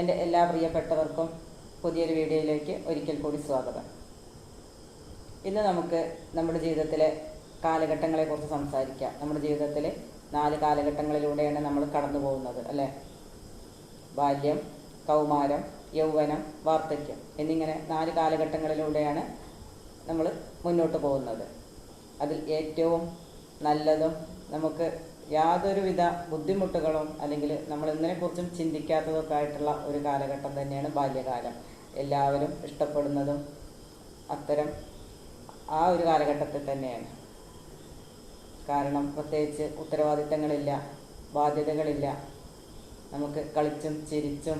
എന്റെ എല്ലാ പ്രിയപ്പെട്ടവർക്കും പുതിയൊരു വീഡിയോയിലേക്ക് ഒരിക്കൽ കൂടി സ്വാഗതം. ഇന്ന് നമുക്ക് നമ്മുടെ ജീവിതത്തിലെ കാലഘട്ടങ്ങളെക്കുറിച്ച് സംസാരിക്കാം. നമ്മുടെ ജീവിതത്തിൽ നാല് കാലഘട്ടങ്ങളിലൂടെയാണ് നമ്മൾ കടന്നു പോകുന്നത് അല്ലേ? ബാല്യം കൗമാരം യൗവനം വാർദ്ധക്യം എന്നിങ്ങനെ നാല് കാലഘട്ടങ്ങളിലൂടെയാണ് നമ്മൾ മുന്നോട്ട് പോകുന്നത്. അതിൽ ഏറ്റവും നല്ലതും നമുക്ക് യാതൊരുവിധ ബുദ്ധിമുട്ടുകളും അല്ലെങ്കിൽ നമ്മൾ ഇതിനെക്കുറിച്ചും ചിന്തിക്കാത്തതൊക്കെ ആയിട്ടുള്ള ഒരു കാലഘട്ടം തന്നെയാണ് ബാല്യകാലം. എല്ലാവരും ഇഷ്ടപ്പെടുന്നതും അത്തരം ആ ഒരു കാലഘട്ടത്തിൽ തന്നെയാണ്. കാരണം പ്രത്യേകിച്ച് ഉത്തരവാദിത്തങ്ങളില്ല ബാധ്യതകളില്ല. നമുക്ക് കളിച്ചും ചിരിച്ചും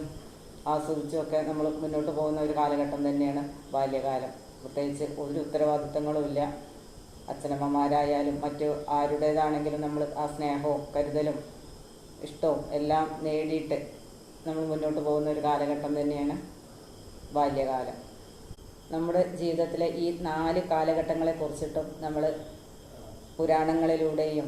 ആസ്വദിച്ചും ഒക്കെ നമ്മൾ മുന്നോട്ട് പോകുന്ന ഒരു കാലഘട്ടം തന്നെയാണ് ബാല്യകാലം. പ്രത്യേകിച്ച് ഒരു ഉത്തരവാദിത്തങ്ങളുമില്ല അച്ഛനമ്മമാരായാലും മറ്റു ആരുടേതാണെങ്കിലും നമ്മൾ ആ സ്നേഹവും കരുതലും ഇഷ്ടവും എല്ലാം നേടിയിട്ട് നമ്മൾ മുന്നോട്ട് പോകുന്ന ഒരു കാലഘട്ടം തന്നെയാണ് ബാല്യകാലം. നമ്മുടെ ജീവിതത്തിലെ ഈ നാല് കാലഘട്ടങ്ങളെ കുറിച്ചിട്ടും നമ്മൾ പുരാണങ്ങളിലൂടെയും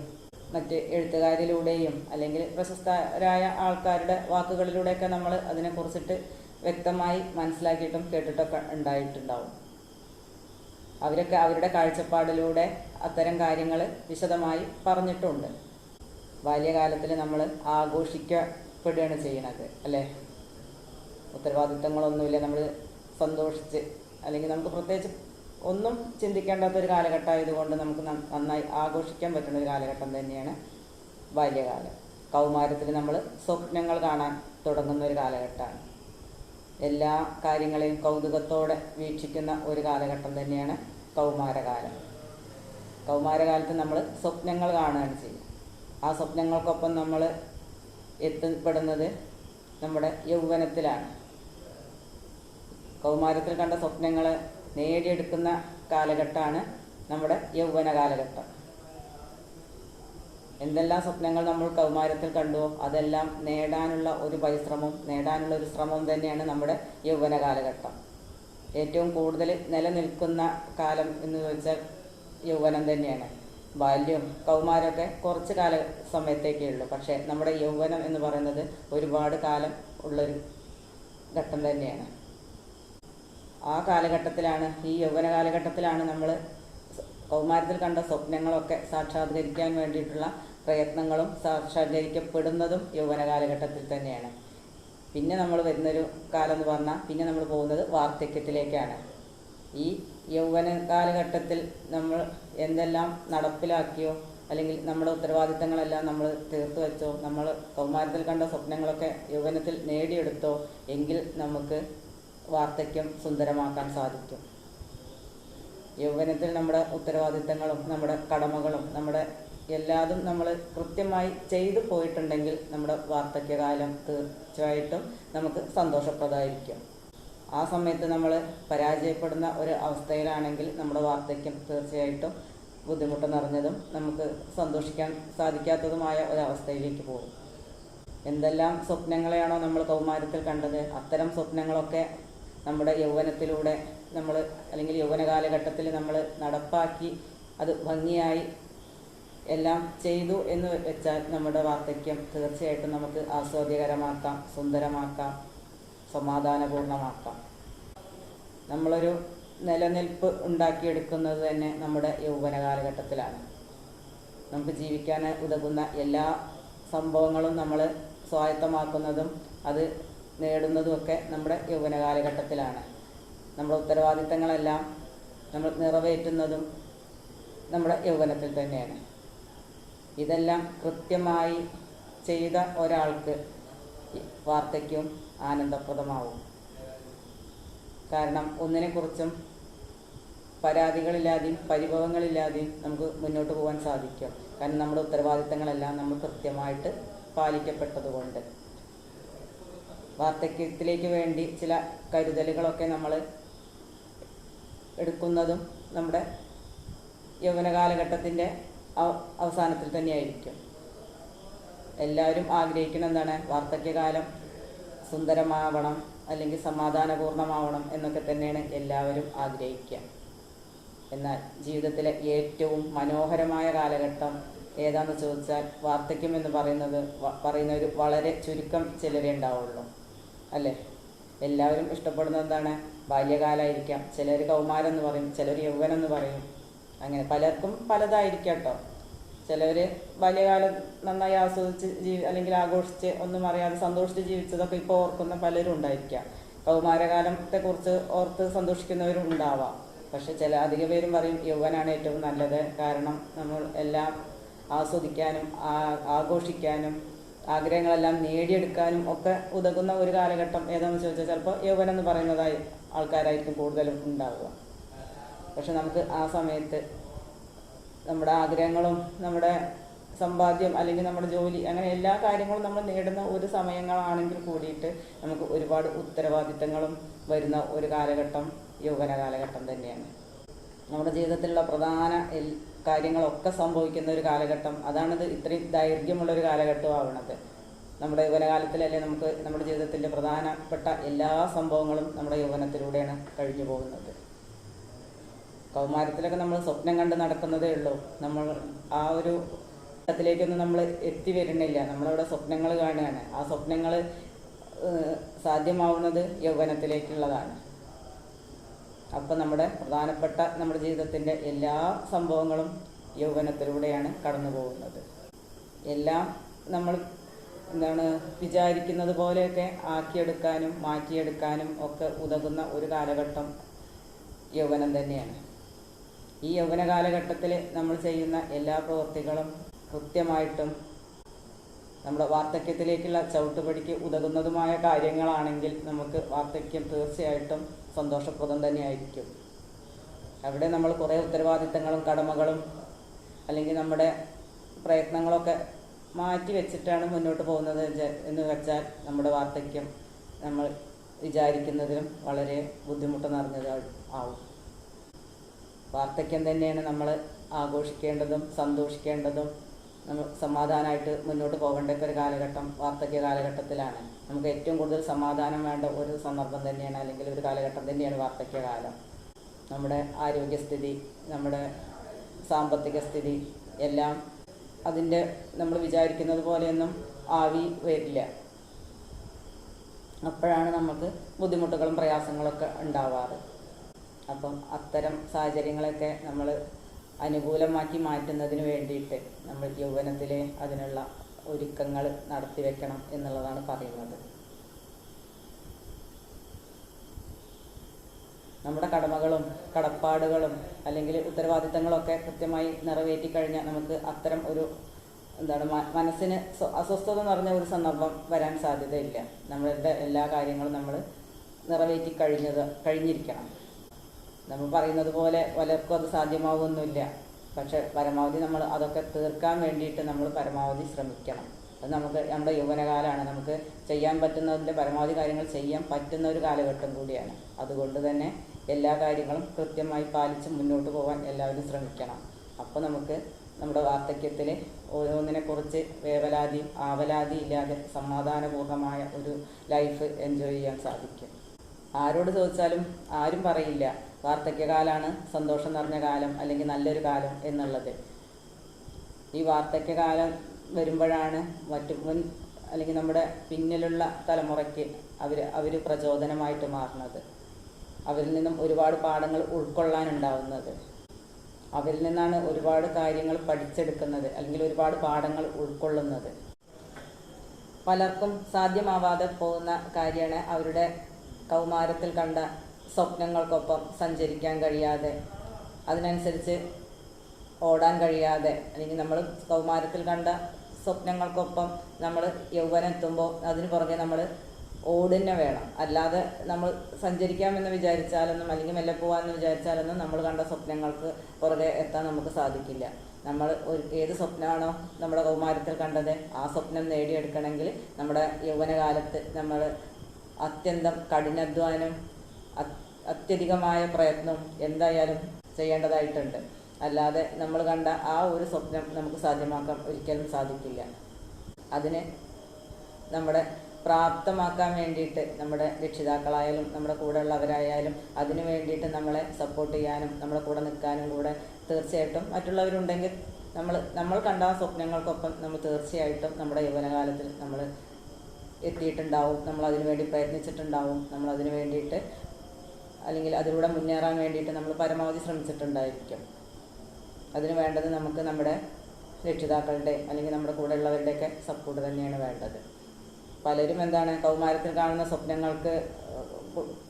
മറ്റ് എഴുത്തുകാരിലൂടെയും അല്ലെങ്കിൽ പ്രശസ്തരായ ആൾക്കാരുടെ വാക്കുകളിലൂടെയൊക്കെ നമ്മൾ അതിനെക്കുറിച്ചിട്ട് വ്യക്തമായി മനസ്സിലാക്കിയിട്ടും കേട്ടിട്ടൊക്കെ ഉണ്ടായിട്ടുണ്ടാവും. അവരൊക്കെ അവരുടെ കാഴ്ചപ്പാടിലൂടെ അത്തരം കാര്യങ്ങൾ വിശദമായി പറഞ്ഞിട്ടുണ്ട്. ബാല്യകാലത്തിൽ നമ്മൾ ആഘോഷിക്കപ്പെടുകയാണ് ചെയ്യണത് അല്ലേ? ഉത്തരവാദിത്തങ്ങളൊന്നുമില്ല നമ്മൾ സന്തോഷിച്ച് അല്ലെങ്കിൽ നമുക്ക് പ്രത്യേകിച്ച് ഒന്നും ചിന്തിക്കേണ്ടാത്ത ഒരു കാലഘട്ടമായതുകൊണ്ട് നമുക്ക് നന്നായി ആഘോഷിക്കാൻ പറ്റുന്ന ഒരു കാലഘട്ടം തന്നെയാണ് ബാല്യകാലം. കൗമാരത്തിൽ നമ്മൾ സ്വപ്നങ്ങൾ കാണാൻ തുടങ്ങുന്ന ഒരു കാലഘട്ടമാണ്. എല്ലാ കാര്യങ്ങളെയും കൗതുകത്തോടെ വീക്ഷിക്കുന്ന ഒരു കാലഘട്ടം തന്നെയാണ് കൗമാരകാലം. കൗമാരകാലത്ത് നമ്മൾ സ്വപ്നങ്ങൾ കാണുകയാണ് ചെയ്യും ആ സ്വപ്നങ്ങൾക്കൊപ്പം നമ്മൾ എത്തപ്പെടുന്നത് നമ്മുടെ യൗവനത്തിലാണ്. കൗമാരത്തിൽ കണ്ട സ്വപ്നങ്ങൾ നേടിയെടുക്കുന്ന കാലഘട്ടമാണ് നമ്മുടെ യൗവന കാലഘട്ടം എന്തെല്ലാം സ്വപ്നങ്ങൾ നമ്മൾ കൗമാരത്തിൽ കണ്ടുവോ അതെല്ലാം നേടാനുള്ള ഒരു പരിശ്രമവും നേടാനുള്ള ഒരു ശ്രമവും തന്നെയാണ് നമ്മുടെ യൗവന കാലഘട്ടം. ഏറ്റവും കൂടുതൽ നിലനിൽക്കുന്ന കാലം എന്ന് ചോദിച്ചാൽ യൗവനം തന്നെയാണ്. ബാല്യം കൗമാരമൊക്കെ കുറച്ച് കാല സമയത്തേക്കേ ഉള്ളൂ. പക്ഷേ നമ്മുടെ യൗവനം എന്ന് പറയുന്നത് ഒരുപാട് കാലം ഉള്ളൊരു ഘട്ടം തന്നെയാണ്. ആ കാലഘട്ടത്തിലാണ് ഈ യൗവന കാലഘട്ടത്തിലാണ് നമ്മൾ കൗമാരത്തിൽ കണ്ട സ്വപ്നങ്ങളൊക്കെ സാക്ഷാത്കരിക്കാൻ വേണ്ടിയിട്ടുള്ള പ്രയത്നങ്ങളും സാക്ഷാത്കരിക്കപ്പെടുന്നതും യൗവന കാലഘട്ടത്തിൽ തന്നെയാണ്. പിന്നെ നമ്മൾ വരുന്നൊരു കാലം എന്ന് പറഞ്ഞാൽ പിന്നെ നമ്മൾ പോകുന്നത് വാർദ്ധക്യത്തിലേക്കാണ്. ഈ യൗവന കാലഘട്ടത്തിൽ നമ്മൾ എന്തെല്ലാം നടപ്പിലാക്കിയോ അല്ലെങ്കിൽ നമ്മുടെ ഉത്തരവാദിത്തങ്ങളെല്ലാം നമ്മൾ തീർത്തു വെച്ചോ നമ്മൾ കൗമാരത്തിൽ കണ്ട സ്വപ്നങ്ങളൊക്കെ യൗവനത്തിൽ നേടിയെടുത്തോ എങ്കിൽ നമുക്ക് വാർദ്ധക്യം സുന്ദരമാക്കാൻ സാധിക്കും. യൗവനത്തിൽ നമ്മുടെ ഉത്തരവാദിത്തങ്ങളും നമ്മുടെ കടമകളും നമ്മുടെ എല്ലാതും നമ്മൾ കൃത്യമായി ചെയ്തു പോയിട്ടുണ്ടെങ്കിൽ നമ്മുടെ വാർദ്ധക്യകാലം തീർച്ചയായിട്ടും നമുക്ക് സന്തോഷപ്രദമായിരിക്കും. ആ സമയത്ത് നമ്മൾ പരാജയപ്പെടുന്ന ഒരു അവസ്ഥയിലാണെങ്കിൽ നമ്മുടെ വാർദ്ധക്യം തീർച്ചയായിട്ടും ബുദ്ധിമുട്ട് നിറഞ്ഞതും നമുക്ക് സന്തോഷിക്കാൻ സാധിക്കാത്തതുമായ ഒരവസ്ഥയിലേക്ക് പോകും. എന്തെല്ലാം സ്വപ്നങ്ങളെയാണോ നമ്മൾ കൗമാരത്തിൽ കണ്ടത് അത്തരം സ്വപ്നങ്ങളൊക്കെ നമ്മുടെ യൗവനത്തിലൂടെ നമ്മൾ അല്ലെങ്കിൽ യൗവന കാലഘട്ടത്തിൽ നമ്മൾ നടപ്പാക്കി അത് ഭംഗിയായി എല്ലാം ചെയ്തു എന്ന് വെച്ചാൽ നമ്മുടെ വാർദ്ധക്യം തീർച്ചയായിട്ടും നമുക്ക് ആസ്വാദ്യകരമാക്കാം സുന്ദരമാക്കാം സമാധാനപൂർണമാക്കാം. നമ്മളൊരു നിലനിൽപ്പ് ഉണ്ടാക്കിയെടുക്കുന്നത് തന്നെ നമ്മുടെ യൗവന കാലഘട്ടത്തിലാണ്. നമുക്ക് ജീവിക്കാൻ ഉതകുന്ന എല്ലാ സംഭവങ്ങളും നമ്മൾ സ്വായത്തമാക്കുന്നതും അത് നേടുന്നതുമൊക്കെ നമ്മുടെ യൗവന കാലഘട്ടത്തിലാണ്. നമ്മുടെ ഉത്തരവാദിത്തങ്ങളെല്ലാം നമ്മൾ നിറവേറ്റുന്നതും നമ്മുടെ യൗവനത്തിൽ തന്നെയാണ്. ഇതെല്ലാം കൃത്യമായി ചെയ്ത ഒരാൾക്ക് വാർദ്ധക്യവും ആനന്ദപ്രദമാവും. കാരണം ഒന്നിനെക്കുറിച്ചും പരാതികളില്ലാതെയും പരിഭവങ്ങളില്ലാതെയും നമുക്ക് മുന്നോട്ട് പോകാൻ സാധിക്കും. കാരണം നമ്മുടെ ഉത്തരവാദിത്തങ്ങളെല്ലാം നമ്മൾ കൃത്യമായിട്ട് പാലിക്കപ്പെട്ടതുകൊണ്ട്. വാർദ്ധക്യത്തിലേക്ക് വേണ്ടി ചില കരുതലുകളൊക്കെ നമ്മൾ എടുക്കുന്നതും നമ്മുടെ യൗവന കാലഘട്ടത്തിന്റെ അവസാനത്തിൽ തന്നെയായിരിക്കും. എല്ലാവരും ആഗ്രഹിക്കുന്ന എന്താണ് വാർദ്ധക്യകാലം സുന്ദരമാവണം അല്ലെങ്കിൽ സമാധാനപൂർണമാവണം എന്നൊക്കെ തന്നെയാണ് എല്ലാവരും ആഗ്രഹിക്കുക. എന്നാൽ ജീവിതത്തിലെ ഏറ്റവും മനോഹരമായ കാലഘട്ടം ഏതാണെന്ന് ചോദിച്ചാൽ വാർദ്ധക്യം എന്ന് പറയുന്നത് പറയുന്ന ഒരു വളരെ ചുരുക്കം ചിലരേ ഉണ്ടാവുള്ളൂ. അല്ലേ? എല്ലാവരും ഇഷ്ടപ്പെടുന്നത് എന്താണ്? ബാല്യകാലമായിരിക്കാം ചിലർ കൗമാരം എന്ന് പറയും ചിലർ യൗവനം എന്ന് പറയും. അങ്ങനെ പലർക്കും പലതായിരിക്കാം കേട്ടോ. ചിലർ ബാല്യകാലം നന്നായി ആസ്വദിച്ച് ജീവി അല്ലെങ്കിൽ ആഘോഷിച്ച് ഒന്നും അറിയാതെ സന്തോഷിച്ച് ജീവിച്ചതൊക്കെ ഇപ്പോൾ ഓർക്കുന്ന പലരും ഉണ്ടായിരിക്കാം. കൗമാരകാലത്തെക്കുറിച്ച് ഓർത്ത് സന്തോഷിക്കുന്നവരും ഉണ്ടാവാം. പക്ഷെ ചില അധിക പേരും പറയും യൗവനാണ് ഏറ്റവും നല്ലത്. കാരണം നമ്മൾ എല്ലാം ആസ്വദിക്കാനും ആഘോഷിക്കാനും ആഗ്രഹങ്ങളെല്ലാം നേടിയെടുക്കാനും ഒക്കെ ഉതകുന്ന ഒരു കാലഘട്ടം ഏതാണെന്ന് ചോദിച്ചാൽ ചിലപ്പോൾ യൗവനം എന്ന് പറയുന്നതായി ആൾക്കാരായിരിക്കും കൂടുതലും ഉണ്ടാവുക. പക്ഷെ നമുക്ക് ആ സമയത്ത് നമ്മുടെ ആഗ്രഹങ്ങളും നമ്മുടെ സമ്പാദ്യം അല്ലെങ്കിൽ നമ്മുടെ ജോലി അങ്ങനെ എല്ലാ കാര്യങ്ങളും നമ്മൾ നേടുന്ന ഒരു സമയങ്ങളാണെങ്കിൽ കൂടിയിട്ട് നമുക്ക് ഒരുപാട് ഉത്തരവാദിത്തങ്ങളും വരുന്ന ഒരു കാലഘട്ടം യൗവന കാലഘട്ടം തന്നെയാണ്. നമ്മുടെ ജീവിതത്തിലുള്ള പ്രധാന എൽ- കാര്യങ്ങളൊക്കെ സംഭവിക്കുന്ന ഒരു കാലഘട്ടം അതാണിത് ഇത്രയും ദൈർഘ്യമുള്ള ഒരു കാലഘട്ടം ആവണത് നമ്മുടെ യൗവനകാലത്തിലല്ലേ നമുക്ക് നമ്മുടെ ജീവിതത്തിന്റെ പ്രധാനപ്പെട്ട എല്ലാ സംഭവങ്ങളും നമ്മുടെ യൗവനത്തിലൂടെയാണ് കഴിഞ്ഞു പോകുന്നത്. കൗമാരത്തിലൊക്കെ നമ്മൾ സ്വപ്നം കണ്ട് നടക്കുന്നതേ ഉള്ളൂ. നമ്മൾ ആ ഒരു ഘട്ടത്തിലേക്കൊന്നും നമ്മൾ എത്തി വരുന്നില്ല. നമ്മളവിടെ സ്വപ്നങ്ങൾ കാണുകയാണ്. ആ സ്വപ്നങ്ങൾ സാധ്യമാവുന്നത് യൗവനത്തിലേക്കുള്ളതാണ്. അപ്പം നമ്മുടെ പ്രധാനപ്പെട്ട നമ്മുടെ ജീവിതത്തിന്റെ എല്ലാ സംഭവങ്ങളും യൗവനത്തിലൂടെയാണ് കടന്നു പോകുന്നത്. എല്ലാം നമ്മൾ എന്താണ് വിചാരിക്കുന്നത് പോലെയൊക്കെ ആക്കിയെടുക്കാനും മാറ്റിയെടുക്കാനും ഒക്കെ ഉതകുന്ന ഒരു കാലഘട്ടം യൗവനം തന്നെയാണ്. ഈ യൗവന കാലഘട്ടത്തിൽ നമ്മൾ ചെയ്യുന്ന എല്ലാ പ്രവൃത്തികളും കൃത്യമായിട്ടും നമ്മുടെ വാർദ്ധക്യത്തിലേക്കുള്ള ചവിട്ടുപടിക്ക് ഉതകുന്നതുമായ കാര്യങ്ങളാണെങ്കിൽ നമുക്ക് വാർദ്ധക്യം തീർച്ചയായിട്ടും സന്തോഷപ്രദം തന്നെയായിരിക്കും. അവിടെ നമ്മൾ കുറേ ഉത്തരവാദിത്തങ്ങളും കടമകളും അല്ലെങ്കിൽ നമ്മുടെ പ്രയത്നങ്ങളൊക്കെ മാറ്റി വെച്ചിട്ടാണ് മുന്നോട്ട് പോകുന്നത് എന്ന് വെച്ചാൽ നമ്മുടെ വാർദ്ധക്യം നമ്മൾ വിചാരിക്കുന്നതിലും വളരെ ബുദ്ധിമുട്ട് നിറഞ്ഞത് ആവും വാർദ്ധക്യം തന്നെയാണ് നമ്മൾ ആഘോഷിക്കേണ്ടതും സന്തോഷിക്കേണ്ടതും നമ്മൾ സമാധാനമായിട്ട് മുന്നോട്ട് പോകേണ്ട ഒരു കാലഘട്ടം വാർദ്ധക്യ കാലഘട്ടത്തിലാണ്. നമുക്ക് ഏറ്റവും കൂടുതൽ സമാധാനം വേണ്ട ഒരു സന്ദർഭം തന്നെയാണ് അല്ലെങ്കിൽ ഒരു കാലഘട്ടം തന്നെയാണ് വാർദ്ധക്യകാലം നമ്മുടെ ആരോഗ്യസ്ഥിതി നമ്മുടെ സാമ്പത്തിക സ്ഥിതി എല്ലാം അതിന്റെ നമ്മൾ വിചാരിക്കുന്നത് പോലെയൊന്നും ആവി വരില്ല. അപ്പോഴാണ് നമുക്ക് ബുദ്ധിമുട്ടുകളും പ്രയാസങ്ങളൊക്കെ ഉണ്ടാവാറ്. അപ്പം അത്തരം സാഹചര്യങ്ങളൊക്കെ നമ്മൾ അനുകൂലമാക്കി മാറ്റുന്നതിന് വേണ്ടിയിട്ട് നമ്മൾ യൗവനത്തിലെ അതിനുള്ള ഒരുക്കങ്ങൾ നടത്തി വെക്കണം എന്നുള്ളതാണ് പറയുന്നത്. നമ്മുടെ കടമകളും കടപ്പാടുകളും അല്ലെങ്കിൽ ഉത്തരവാദിത്തങ്ങളൊക്കെ കൃത്യമായി നിറവേറ്റി കഴിഞ്ഞാൽ നമുക്ക് അത്തരം ഒരു എന്താണ് മനസ്സിന് സ്വ- അസ്വസ്ഥത നിറഞ്ഞ ഒരു സന്ദർഭം വരാൻ സാധ്യതയില്ല. നമ്മളുടെ എല്ലാ കാര്യങ്ങളും നമ്മൾ നിറവേറ്റി കഴിഞ്ഞത് കഴിഞ്ഞിരിക്കണം. നമ്മൾ പറയുന്നത് പോലെ പലർക്കും അത് സാധ്യമാവുമൊന്നുമില്ല പക്ഷെ പരമാവധി നമ്മൾ അതൊക്കെ തീർക്കാൻ വേണ്ടിയിട്ട് നമ്മൾ പരമാവധി ശ്രമിക്കണം. അത് നമുക്ക് നമ്മുടെ യൗവനകാലമാണ്. നമുക്ക് ചെയ്യാൻ പറ്റുന്നതിന്റെ പരമാവധി കാര്യങ്ങൾ ചെയ്യാൻ പറ്റുന്ന ഒരു കാലഘട്ടം കൂടിയാണ്. അതുകൊണ്ട് തന്നെ എല്ലാ കാര്യങ്ങളും കൃത്യമായി പാലിച്ച് മുന്നോട്ട് പോകാൻ എല്ലാവരും ശ്രമിക്കണം. അപ്പോൾ നമുക്ക് നമ്മുടെ വാർദ്ധക്യത്തിൽ ഓരോന്നിനെക്കുറിച്ച് വേവലാതി ആവലാതി ഇല്ലാതെ സമാധാനപൂർണമായ ഒരു ലൈഫ് എൻജോയ് ചെയ്യാൻ സാധിക്കും. ആരോട് ചോദിച്ചാലും ആരും പറയില്ല. വാർദ്ധക്യകാലമാണ് സന്തോഷം നിറഞ്ഞ കാലം അല്ലെങ്കിൽ നല്ലൊരു കാലം എന്നുള്ളത്. ഈ വാർദ്ധക്യകാലം വരുമ്പോഴാണ് മറ്റു മുൻ അല്ലെങ്കിൽ നമ്മുടെ പിന്നിലുള്ള തലമുറയ്ക്ക് അവർ അവർ പ്രചോദനമായിട്ട് മാറുന്നത്. അവരിൽ നിന്നും ഒരുപാട് പാഠങ്ങൾ ഉൾക്കൊള്ളാനുണ്ടാവുന്നത്. അവരിൽ നിന്നാണ് ഒരുപാട് കാര്യങ്ങൾ പഠിച്ചെടുക്കുന്നത് അല്ലെങ്കിൽ ഒരുപാട് പാഠങ്ങൾ ഉൾക്കൊള്ളുന്നത്. പലർക്കും സാധ്യമാവാതെ പോകുന്ന കാര്യമാണ് അവരുടെ കൗമാരത്തിൽ കണ്ട സ്വപ്നങ്ങൾക്കൊപ്പം സഞ്ചരിക്കാൻ കഴിയാതെ അതിനനുസരിച്ച് ഓടാൻ കഴിയാതെ അല്ലെങ്കിൽ നമ്മൾ കൗമാരത്തിൽ കണ്ട സ്വപ്നങ്ങൾക്കൊപ്പം നമ്മൾ യൗവനം എത്തുമ്പോൾ അതിന് പുറകെ നമ്മൾ ഓടുന്നെ വേണം. അല്ലാതെ നമ്മൾ സഞ്ചരിക്കാമെന്ന് വിചാരിച്ചാലൊന്നും അല്ലെങ്കിൽ മെല്ലെ പോകാമെന്ന് വിചാരിച്ചാലൊന്നും നമ്മൾ കണ്ട സ്വപ്നങ്ങൾക്ക് പുറകെ എത്താൻ നമുക്ക് സാധിക്കില്ല. നമ്മൾ ഒരു ഏത് സ്വപ്നമാണോ നമ്മുടെ കൗമാരത്തിൽ കണ്ടത് ആ സ്വപ്നം നേടിയെടുക്കണമെങ്കിൽ നമ്മുടെ യൗവനകാലത്ത് നമ്മൾ അത്യന്തം കഠിനാധ്വാനം അത്യധികമായ പ്രയത്നം എന്തായാലും ചെയ്യേണ്ടതായിട്ടുണ്ട്. അല്ലാതെ നമ്മൾ കണ്ട ആ ഒരു സ്വപ്നം നമുക്ക് സാധ്യമാക്കാൻ ഒരിക്കലും സാധിക്കില്ല. അതിന് നമ്മുടെ പ്രാപ്തമാക്കാൻ വേണ്ടിയിട്ട് നമ്മുടെ രക്ഷിതാക്കളായാലും നമ്മുടെ കൂടെയുള്ളവരായാലും അതിന് വേണ്ടിയിട്ട് നമ്മളെ സപ്പോർട്ട് ചെയ്യാനും നമ്മുടെ കൂടെ നിൽക്കാനും കൂടെ തീർച്ചയായിട്ടും മറ്റുള്ളവരുണ്ടെങ്കിൽ നമ്മൾ നമ്മൾ കണ്ട സ്വപ്നങ്ങൾക്കൊപ്പം നമ്മൾ തീർച്ചയായിട്ടും നമ്മുടെ യൗവനകാലത്തിൽ നമ്മൾ എത്തിയിട്ടുണ്ടാവും. നമ്മൾ അതിനു വേണ്ടി പ്രയത്നിച്ചിട്ടുണ്ടാവും. നമ്മൾ അതിനു വേണ്ടിയിട്ട് അല്ലെങ്കിൽ അതിലൂടെ മുന്നേറാൻ വേണ്ടിയിട്ട് നമ്മൾ പരമാവധി ശ്രമിച്ചിട്ടുണ്ടായിരിക്കും. അതിന് വേണ്ടത് നമുക്ക് നമ്മുടെ രക്ഷിതാക്കളുടെ അല്ലെങ്കിൽ നമ്മുടെ കൂടെ ഉള്ളവരുടെയൊക്കെ സപ്പോർട്ട് തന്നെയാണ് വേണ്ടത്. പലരും എന്താണ് കൗമാരത്തിൽ കാണുന്ന സ്വപ്നങ്ങൾക്ക്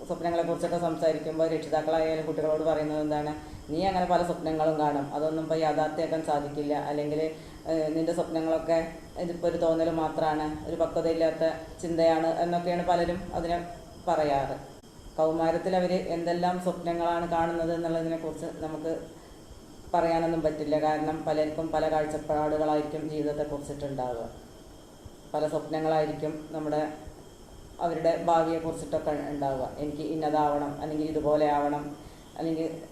സ്വപ്നങ്ങളെക്കുറിച്ചൊക്കെ സംസാരിക്കുമ്പോൾ രക്ഷിതാക്കളായാലും കുട്ടികളോട് പറയുന്നത് എന്താണ് നീ അങ്ങനെ പല സ്വപ്നങ്ങളും കാണും. അതൊന്നും ഇപ്പോൾ യാഥാർത്ഥ്യമാക്കാൻ സാധിക്കില്ല. അല്ലെങ്കിൽ നിന്റെ സ്വപ്നങ്ങളൊക്കെ ഇതിപ്പോൾ ഒരു തോന്നൽ മാത്രമാണ് ഒരു പക്വതയില്ലാത്ത ചിന്തയാണ് എന്നൊക്കെയാണ് പലരും അതിനെ പറയാറ്. കൗമാരത്തിൽ അവർ എന്തെല്ലാം സ്വപ്നങ്ങളാണ് കാണുന്നത് എന്നുള്ളതിനെക്കുറിച്ച് നമുക്ക് പറയാനൊന്നും പറ്റില്ല. കാരണം പലർക്കും പല കാഴ്ചപ്പാടുകളായിരിക്കും ജീവിതത്തെ കുറിച്ചിട്ടുണ്ടാവുക. പല സ്വപ്നങ്ങളായിരിക്കും നമ്മുടെ അവരുടെ ഭാവിയെ കുറിച്ചിട്ടൊക്കെ ഉണ്ടാവുക. എനിക്ക് ഇന്നതാവണം അല്ലെങ്കിൽ ഇതുപോലെ ആവണം അല്ലെങ്കിൽ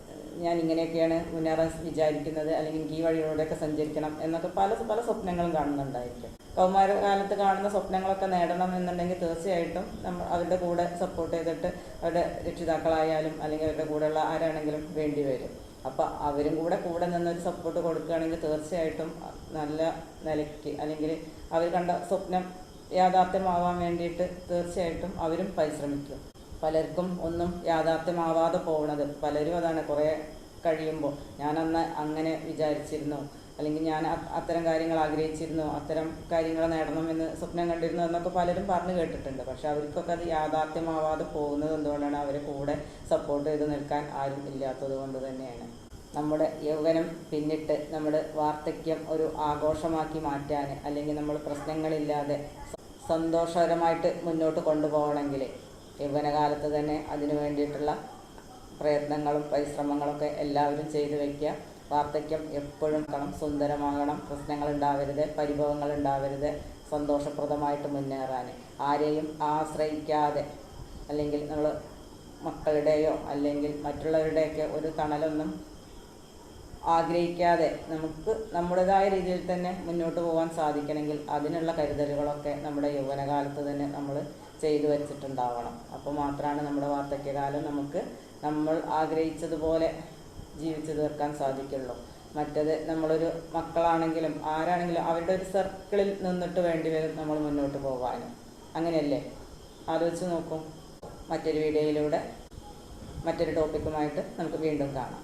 ഞാൻ ഇങ്ങനെയൊക്കെയാണ് മുന്നേറാൻ വിചാരിക്കുന്നത്. അല്ലെങ്കിൽ എനിക്ക് ഈ വഴിയിലൂടെയൊക്കെ സഞ്ചരിക്കണം എന്നൊക്കെ പല പല സ്വപ്നങ്ങളും കാണുന്നുണ്ടായിരിക്കും. കൗമാര കാലത്ത് കാണുന്ന സ്വപ്നങ്ങളൊക്കെ നേടണം എന്നുണ്ടെങ്കിൽ തീർച്ചയായിട്ടും നമ്മൾ അവരുടെ കൂടെ സപ്പോർട്ട് ചെയ്തിട്ട് അവരുടെ രക്ഷിതാക്കളായാലും അല്ലെങ്കിൽ അവരുടെ കൂടെയുള്ള ആരാണെങ്കിലും വേണ്ടി വരും. അപ്പോൾ അവരും കൂടെ കൂടെ നിന്നൊരു സപ്പോർട്ട് കൊടുക്കുകയാണെങ്കിൽ തീർച്ചയായിട്ടും നല്ല നിലയ്ക്ക് അല്ലെങ്കിൽ അവർ കണ്ട സ്വപ്നം യാഥാർത്ഥ്യമാവാൻ വേണ്ടിയിട്ട് തീർച്ചയായിട്ടും അവരും പരിശ്രമിക്കും. പലർക്കും ഒന്നും യാഥാർത്ഥ്യമാവാതെ പോകണത് പലരും അതാണ് കുറേ കഴിയുമ്പോൾ. ഞാനന്ന് അങ്ങനെ വിചാരിച്ചിരുന്നു. അല്ലെങ്കിൽ ഞാൻ അത്തരം കാര്യങ്ങൾ ആഗ്രഹിച്ചിരുന്നു. അത്തരം കാര്യങ്ങൾ നേടണമെന്ന് സ്വപ്നം കണ്ടിരുന്നു എന്നൊക്കെ പലരും പറഞ്ഞു കേട്ടിട്ടുണ്ട്. പക്ഷെ അവർക്കൊക്കെ അത് യാഥാർത്ഥ്യമാവാതെ പോകുന്നത് എന്തുകൊണ്ടാണ് അവരെ കൂടെ സപ്പോർട്ട് ചെയ്ത് നിൽക്കാൻ ആരും ഇല്ലാത്തത് കൊണ്ട് തന്നെയാണ്. നമ്മുടെ യൗവനം പിന്നിട്ട് നമ്മുടെ വാർദ്ധക്യം ഒരു ആഘോഷമാക്കി മാറ്റാൻ അല്ലെങ്കിൽ നമ്മൾ പ്രശ്നങ്ങളില്ലാതെ സന്തോഷകരമായിട്ട് മുന്നോട്ട് കൊണ്ടുപോകണമെങ്കിൽ യൗവനകാലത്ത് തന്നെ അതിനു വേണ്ടിയിട്ടുള്ള പ്രയത്നങ്ങളും പരിശ്രമങ്ങളൊക്കെ എല്ലാവരും ചെയ്തു വയ്ക്കുക വാർദ്ധക്യം എപ്പോഴും കണം സുന്ദരമാകണം. പ്രശ്നങ്ങൾ ഉണ്ടാവരുത് പരിഭവങ്ങൾ ഉണ്ടാവരുത് സന്തോഷപ്രദമായിട്ട് മുന്നേറാൻ. ആരെയും ആശ്രയിക്കാതെ അല്ലെങ്കിൽ നമ്മൾ മക്കളുടെയോ അല്ലെങ്കിൽ മറ്റുള്ളവരുടെയൊക്കെ ഒരു തണലൊന്നും ആഗ്രഹിക്കാതെ നമുക്ക് നമ്മുടേതായ രീതിയിൽ തന്നെ മുന്നോട്ട് പോകാൻ സാധിക്കണമെങ്കിൽ അതിനുള്ള കരുതലുകളൊക്കെ നമ്മുടെ യൗവനകാലത്ത് തന്നെ നമ്മൾ ചെയ്തു വെച്ചിട്ടുണ്ടാവണം. അപ്പോൾ മാത്രമാണ് നമ്മുടെ വാർദ്ധക്യകാലം നമുക്ക് നമ്മൾ ആഗ്രഹിച്ചതുപോലെ ജീവിച്ചു തീർക്കാൻ സാധിക്കുള്ളൂ. മറ്റത് നമ്മളൊരു മക്കളാണെങ്കിലും ആരാണെങ്കിലും അവരുടെ ഒരു സർക്കിളിൽ നിന്നിട്ട് വേണ്ടി വരും നമ്മൾ മുന്നോട്ട് പോകാനും അങ്ങനെയല്ലേ? ആലോചിച്ച് നോക്കും. മറ്റൊരു വീഡിയോയിലൂടെ മറ്റൊരു ടോപ്പിക്കുമായിട്ട് നമുക്ക് വീണ്ടും കാണാം.